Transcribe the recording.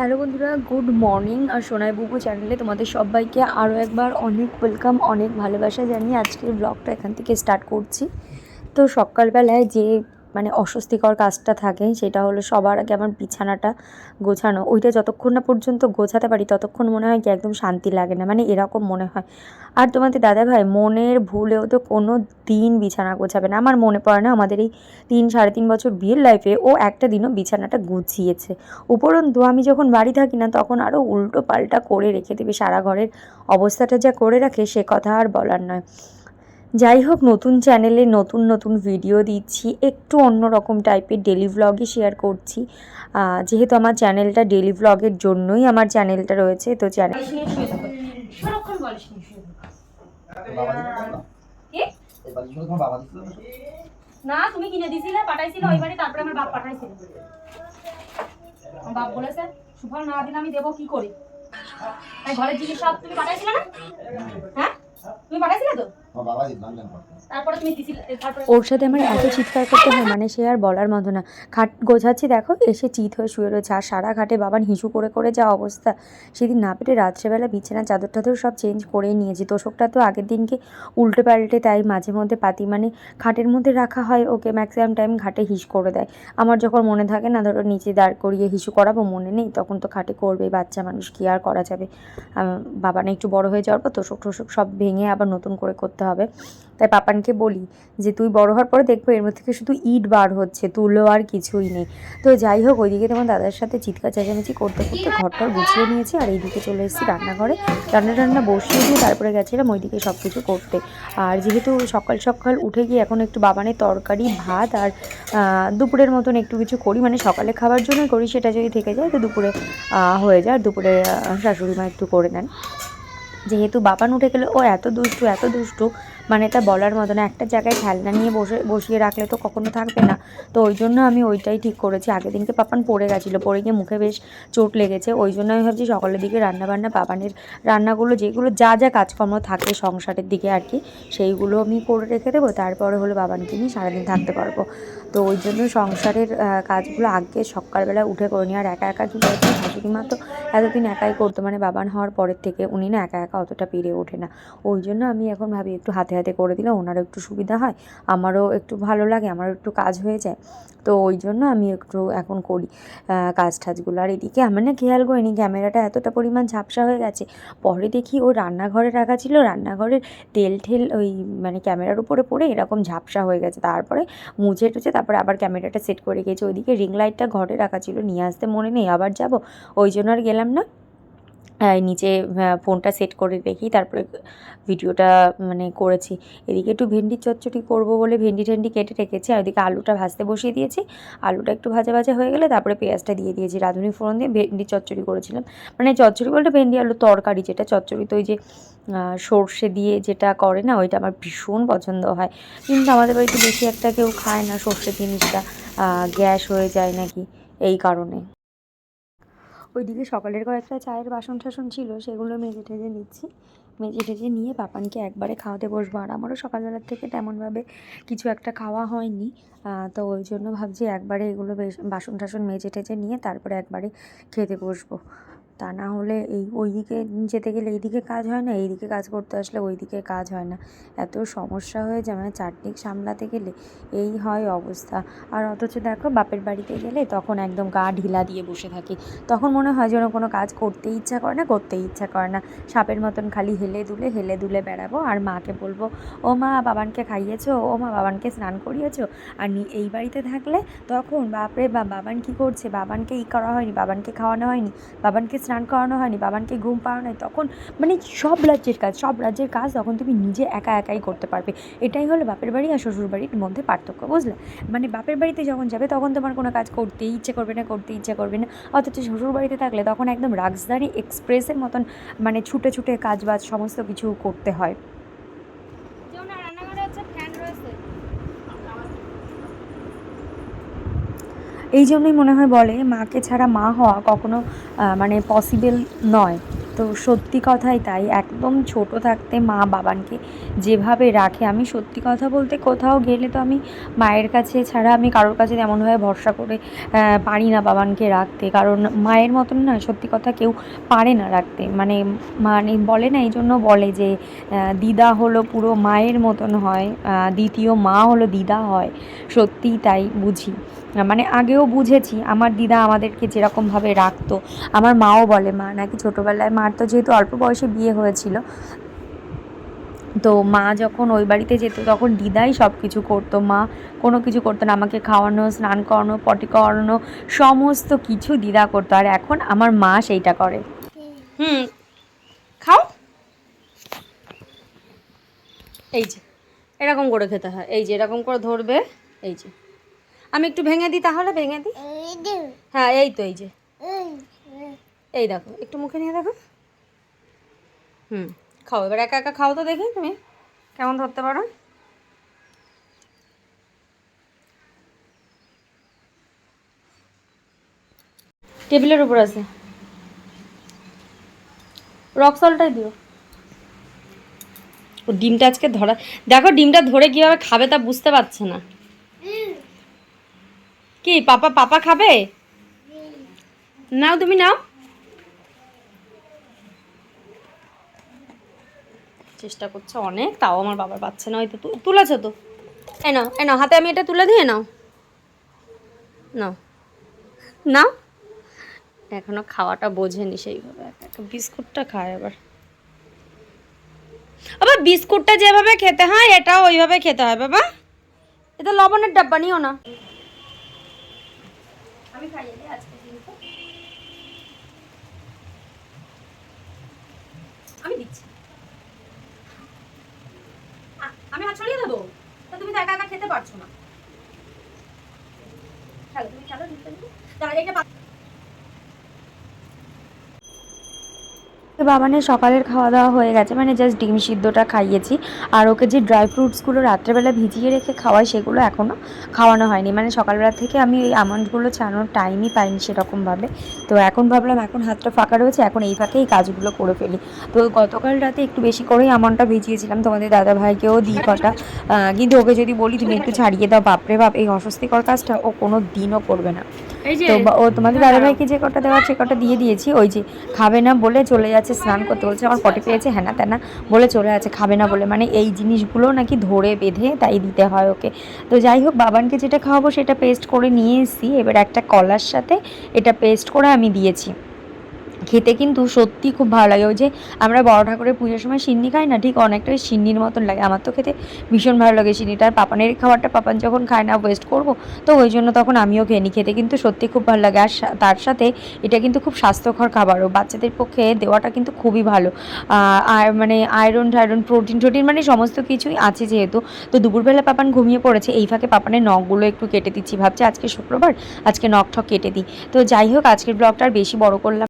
Hello বন্ধুরা, good morning আর সোনাই বুবু চ্যানেলে তোমাদের সবাইকে আরও একবার অনেক ওয়েলকাম, অনেক ভালোবাসা জানিয়ে আজকের ব্লগটা এখান থেকে স্টার্ট করছি। তো সকালবেলায় যে মানে অস্বস্তিকর কাজটা থাকে, সেটা হলো সবার আগে আমার বিছানাটা গোছানো। ওইটা যতক্ষণ না পর্যন্ত গোছাতে পারি, ততক্ষণ মনে হয় কি একদম শান্তি লাগে না মানে এরকম মনে হয়। আর তোমাদের দাদাভাই, মনের ভুলেও তো কোনো দিন বিছানা গোছাবে না। আমার মনে পড়ে না আমাদের এই তিন সাড়ে তিন বছর বিয়ের লাইফে ও একটা দিনও বিছানাটা গুছিয়েছে। উপরন্তু আমি যখন বাড়ি থাকি না, তখন আরও উল্টো পাল্টা করে রেখে দেবে। সারা ঘরের অবস্থাটা যা করে রাখে, সে কথা আর বলার নয়। যাই হোক নতুন চ্যানেলে নতুন নতুন ভিডিও দিচ্ছি একটু অন্যরকম টাইপের ডেলি ভ্লগই শেয়ার করছি যেহেতু আমার চ্যানেলটা ডেলি ভ্লগের জন্যই আমার চ্যানেলটা রয়েছে তো চ্যানেল সারাক্ষণ বলিস নি শুয়ে থাকো। বাবা দিছিল না? কি? এই বালিশগুলো তোমার বাবা দিছিল না? না তুমি কিনে দিছিলে পাঠাইছিলে ওই তারপরে আমার বাপ পাঠাইছিল আমার বাপ বলেছে সুফল না দিলে আমি দেবো কি করে ঘরের জিনিস সব তুমি পাঠাইছিলে না হ্যাঁ তুমি পাঠাইছিলে তো? ওর সাথে আমার এত চিৎকার করতে হয় মানে সে আর বলার মতো না। খাট গোছাচ্ছি দেখো এসে চিত হয়ে শুয়ে রয়েছে আর সারা ঘাটে বাবার হিসু করে করে যা অবস্থা। সেদিন না পেটে রাত্রেবেলা বিছানা চাদর টাদর সব চেঞ্জ করেই নিয়েছি। তোষকটা তো আগের দিনকে উল্টে পাল্টে তাই মাঝে মধ্যে পাতি মানে খাটের মধ্যে রাখা হয় ওকে ম্যাক্সিমাম টাইম ঘাটে হিস করে দেয়। আমার যখন মনে থাকে না ধরো নিচে দাঁড় করিয়ে হিসু করাবো মনে নেই তখন তো খাটে করবে বাচ্চা মানুষ কি আর করা যাবে? বাবা না একটু বড় হয়ে যাওয়ার পর তোষক টোষক সব ভেঙে আবার নতুন করে করতে হবে। তাই পাপানকে বলি যে, তুই বড় হওয়ার পরে দেখব এর মধ্যে থেকে শুধু ইট বার হচ্ছে, তুলো আর কিছুই নেই। তো যাই হোক, ওইদিকে তোমার দাদার সাথে চিৎকার চেঁচামেচি করতে করতে ঘরটা গুছিয়ে নিয়েছি আর এইদিকে চলে এসেছি রান্নাঘরে। রান্না টান্না বসিয়ে দিয়ে তারপরে গেছিলাম ওইদিকে সব কিছু করতে। আর যেহেতু সকাল সকাল উঠে গিয়ে এখন একটু বাবানের তরকারি, ভাত আর দুপুরের মতন একটু কিছু করি মানে সকালে খাবার জন্যই করি, সেটা যদি থেকে যায় তো দুপুরে হয়ে যায়। আর দুপুরে শাশুড়ি মা একটু করে নেন। যেহেতু বাপান উঠে গেলে ও এত দুষ্টু এত দুষ্টু মানে তা বলার মতো না। একটা জায়গায় খেলনা নিয়ে বসে, বসিয়ে রাখলে তো কখনো থাকবে না। তো ওই জন্য আমি ওইটাই ঠিক করেছি। আগের দিনকে পাপান পড়ে গেছিল, পড়ে গিয়ে মুখে বেশ চোট লেগেছে। ওই জন্য আমি ভাবছি সকালের দিকে রান্না বান্না পাপানের রান্নাগুলো, যেগুলো যা যা কাজকর্ম থাকে সংসারের দিকে আর কি, সেইগুলো আমি করে রেখে দেবো। তারপরে হলো বাবানকে নিয়ে সারাদিন থাকতে পারব। তো ওই জন্য সংসারের কাজগুলো আগে সকালবেলা উঠে করে নিই আর একা একা কী করেছি শাশুড়ি মা তো এতদিন একাই করতো। মানে বাবান হওয়ার পরের থেকে উনি না একা একা অতটা পেরে ওঠে না। ওই জন্য আমি এখন ভাবি একটু হাতে হাতে করে দিলে ওনারও একটু সুবিধা হয়, আমারও একটু ভালো লাগে, আমারও একটু কাজ হয়ে যায়। তো ওই জন্য আমি একটু এখন করি কাজ টাজগুলো আর এদিকে আমার না খেয়াল করিনি, ক্যামেরাটা এতটা পরিমাণ ঝাপসা হয়ে গেছে। পরে দেখি ও রান্নাঘরে রাখা ছিল, রান্নাঘরের তেল ঠেল ওই মানে ক্যামেরার উপরে পড়ে এরকম ঝাপসা হয়ে গেছে। তারপরে মুছে টুছে তারপরে আবার ক্যামেরাটা সেট করে গেছে ওইদিকে রিং লাইটটা ঘরে রাখা ছিল, নিয়ে আসতে মনে নেই, আবার যাব। ওই জন্য আর গেলাম না। নিচে ফোনটা সেট করে রেখি তারপরে ভিডিওটা মানে করেছি। এদিকে একটু ভেন্ডির চচ্চড়ি করব বলে ভেন্ডি ঠেন্ডি কেটে রেখেছি, আর ওইদিকে আলুটা ভাজতে বসিয়ে দিয়েছি। আলুটা একটু ভাজা ভাজা হয়ে গেলে তারপরে পেঁয়াজটা দিয়ে দিয়েছি। রাঁধুনি ফোড়ন দিয়ে ভেন্ডি চচ্চড়ি করেছিলাম। মানে চচ্চড়ি বলতে ভেন্ডি আলু তরকারি যেটা, চচ্চড়ি তো ওই যে সর্ষে দিয়ে যেটা করে না, ওইটা আমার ভীষণ পছন্দ হয়। কিন্তু আমাদের বাড়িতে বেশি একটা কেউ খায় না সর্ষে জিনিসটা। গ্যাস হয়ে যায় নাকি, এই কারণে। ওইদিকে সকালের কয়েকটা চায়ের বাসন টাসন ছিল, সেগুলো মেজে ঠেজে নিচ্ছি। মেজে ঠেজে নিয়ে পাপানকে একবারে খাওয়াতে বসবো। আর আমারও সকালবেলার থেকে তেমনভাবে কিছু একটা খাওয়া হয়নি। তো ওই জন্য ভাবছি একবারে এগুলো বাসন টাসন মেজে ঠেজে নিয়ে তারপরে একবারে খেতে বসবো। তা না হলে এই ওইদিকে যেতে গেলে এইদিকে কাজ হয় না, এইদিকে কাজ করতে আসলে ওইদিকে কাজ হয় না। এত সমস্যা হয়ে যায় মানে চারদিক সামলাতে গেলে এই হয় অবস্থা। আর অথচ দেখো বাপের বাড়িতে গেলে তখন একদম গা ঢিলা দিয়ে বসে থাকি। তখন মনে হয় যেন কোনো কাজ করতে ইচ্ছা করে না, করতে ইচ্ছা করে না। সাপের মতন খালি হেলে দুলে হেলে দুলে বেড়াবো। আর মাকে বলব, ও মা, বাবানকে খাইয়েছো? ও মা, বাবানকে স্নান করিয়েছো? আর এই বাড়িতে থাকলে তখন, বাপরে বা, বাবান কি করছে? বাবানকে ই করা হয়নি, বাবানকে খাওয়ানো হয়নি, বাবানকে স্নান করানো হয়নি, বাবানকে ঘুম পাওয়ানো হয় তখন মানে সব রাজ্যের কাজ, সব রাজ্যের কাজ তখন তুমি নিজে একা একাই করতে পারবে। এটাই হলো বাপের বাড়ি আর শ্বশুর বাড়ির মধ্যে পার্থক্য, বুঝলে? মানে বাপের বাড়িতে যখন যাবে তখন তোমার কোনো কাজ করতে ইচ্ছে করবে না, করতে ইচ্ছে করবে না। অথচ শ্বশুর বাড়িতে থাকলে তখন একদম রাজধানী এক্সপ্রেসের মতন মানে ছুটে ছুটে কাজ বাজ সমস্ত কিছু করতে হয় যেও না রান্নাঘরে হচ্ছে ফ্যান রয়েছে এই জন্যই মনে হয় বলে মাকে ছাড়া মা হওয়া কখনো মানে পসিবেল নয়। তো সত্যি কথাই তাই। একদম ছোট থাকতে মা বাবানকে যেভাবে রাখে, আমি সত্যি কথা বলতে কোথাও গেলে তো আমি মায়ের কাছে ছাড়া আমি কারোর কাছে তেমনভাবে ভরসা করে পারি না বাবানকে রাখতে। কারণ মায়ের মতন না, সত্যি কথা কেউ পারে না রাখতে। মানে মানে বলে না এই জন্য বলে যে দিদা হলো পুরো মায়ের মতন হয় দ্বিতীয় মা হলো দিদা হয়। সত্যিই তাই বুঝি। মানে আগেও বুঝেছি, আমার দিদা আমাদেরকে যেরকমভাবে রাখতো। আমার মাও বলে, মা, নাকি ছোটোবেলায় মার তো যেহেতু অল্প বয়সে বিয়ে হয়েছিল তো মা যখন ওই বাড়িতে যেত তখন দিদাই সব কিছু করতো। মা কোনো কিছু করতো না আমাকে খাওয়ানো স্নান করানো পটি করানো সমস্ত কিছু দিদা করতো। আর এখন আমার মা সেইটা করে। হুম খাও। এই যে এরকম করে খেতে হয়। এই যে এরকম করে ধরবে। এই যে আমি একটু ভেঙে দিই তাহলে ভেঙে দিই? হ্যাঁ এই তো এই যে। এই দেখো একটু মুখে নিয়ে দেখো। হুম। খাও এবার একা একা খাও তো দেখি তুমি। কেমন ধরতে পারো? টেবিলের উপর আছে। রক সলটাই দিও। ও ডিমটা আজকে ধরা দেখো ডিমটা ধরে কীভাবে খাবে তা বুঝতে পারছে না। কি পাপা পাপা খাবে? নাও তুমি নাও। চেষ্টা করছে অনেক, তাও আমার বাবার পাচ্ছে না। হয়তো তুলেছো তো। এ নাও এ নাও, হাতে আমি এটা তুলে দিয়ে নাও। নাও। নাও। এখনও খাওয়াটা বোঝেনি সেইভাবে। বিস্কুটটা খায় আবার। আবার বিস্কুটটা যেভাবে খেতে হয় এটা ওইভাবে খেতে হয়, বাবা। এটা লবণের ডাব্বা, নিও না। আমি খাইয়ে দিই আজকে আমি দিচ্ছি আ- আমি হাত ছড়িয়ে দেবো তা তুমি তো একা একা খেতে পারছ না খেলো তুমি খেলো দিতে দিতে দাঁড়া এটা পা- তো বাবানের সকালের খাওয়া দাওয়া হয়ে গেছে মানে জাস্ট ডিম সিদ্ধটা খাইয়েছি। আর ওকে যে ড্রাই ফ্রুটসগুলো রাত্রেবেলা ভিজিয়ে রেখে খাওয়াই সেগুলো এখনও খাওয়ানো হয়নি। মানে সকালবেলা থেকে আমি এই আমন্ডগুলো ছাড়ানোর টাইমই পাইনি সেরকমভাবে। তো এখন ভাবলাম এখন হাতটা ফাঁকা রয়েছে এখন এই ফাঁকে এই কাজগুলো করে ফেলি। তো গতকাল রাতে একটু বেশি করেই আমনটা ভিজিয়েছিলাম তোমাদের দাদা ভাইকেও দিই কটা। কিন্তু ওকে যদি বলি তুমি একটু ছাড়িয়ে দাও বাপরে বাপ এই অস্বস্তিকর কাজটা ও কোনো দিনও করবে না। তো ও তোমাদের দাদাভাইকে যে কটা দেওয়া সে কটা দিয়ে দিয়েছি। ওই যে খাবে না বলে চলে যাচ্ছে স্নান করতে বলছে, আমার পটি পেয়েছে হ্যানা তেনা বলে চলে আছে খাবে না বলে। মানে এই জিনিসগুলো নাকি ধরে বেঁধে তাই দিতে হয় ওকে। তো যাই হোক, বাবানকে যেটা খাওয়াবো সেটা পেস্ট করে নিয়ে এসেছি। এবার একটা কলার সাথে এটা পেস্ট করে আমি দিয়েছি। খেতে কিন্তু সত্যি খুব ভালো লাগে। ওই যে আমরা বড় ঠাকুরের পুজোর সময় সিন্নি খাই না, ঠিক অনেকটা ওই সিন্নির মতন লাগে। আমার তো খেতে ভীষণ ভালো লাগে সিন্নিটা। আর পাপানের খাবারটা পাপান যখন খায় না ওয়েস্ট করব, তো ওই জন্য তখন আমিও খেয়ে নিই খেতে কিন্তু সত্যি খুব ভালো লাগে। আর তার সাথে এটা কিন্তু খুব স্বাস্থ্যকর খাবারও। বাচ্চাদের পক্ষে দেওয়াটা কিন্তু খুবই ভালো। আর মানে আয়রন টায়রন প্রোটিন টোটিন মানে সমস্ত কিছুই আছে যেহেতু। তো দুপুরবেলা পাপান ঘুমিয়ে পড়েছে। এই ফাঁকে পাপানের নখগুলো একটু কেটে দিচ্ছি। ভাবছি আজকে শুক্রবার, আজকে নখ ঠক কেটে দিই। তো যাই হোক, আজকের ব্লগটা আর বেশি বড় করলাম